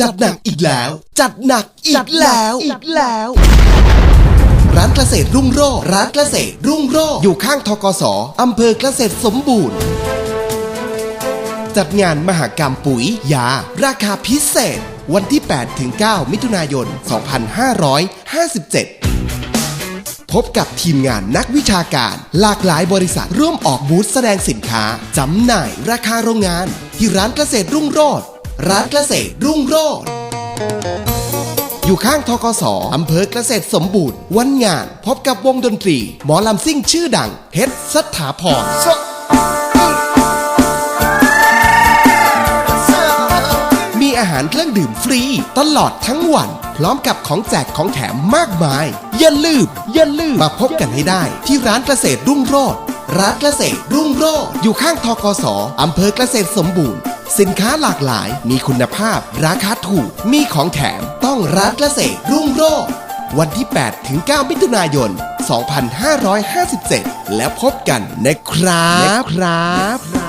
จัดหนักอีกแล้ว จัดหนักอีกแล้ว อีกแล้ว ร้านเกษตรรุ่งโรจน์ร้านเกษตรรุ่งโรจน์อยู่ข้างทกสอำเภอเกษตรสมบูรณ์ จัดงานมหกรรมปุ๋ย ยา ราคาพิเศษ วันที่ 8 ถึง 9 มิถุนายน 2557พบกับทีมงานนักวิชาการหลากหลายบริษัทร่วมออกบูธแสดงสินค้า จำหน่ายราคาโรงงาน ที่ร้านเกษตรรุ่งโรจน์ ร้านเกษตรรุ่งโรจน์อยู่ข้างทกสอำเภอเกษตรสมบูรณ์ วันงานพบกับวงดนตรี หมอลำซิ่งชื่อดังเพชรสถาพรมีอาหารเครื่องดื่มฟรี ตลอดทั้งวัน พร้อมกับของแจกของแถมมากมาย อย่าลืมอย่าลืมมาพบกันให้ได้ ที่ร้านเกษตรรุ่งโรจน์ร้านเกษตรรุ่งโรจน์อยู่ข้างทกสอำเภอเกษตรสมบูรณ์ สินค้าหลากหลาย มีคุณภาพ ราคาถูก มีของแถม ต้องร้านเกษตรรุ่งโรจน์วันที่ 8 ถึง 9 มิถุนายน 2557 แล้วพบกันนะครับ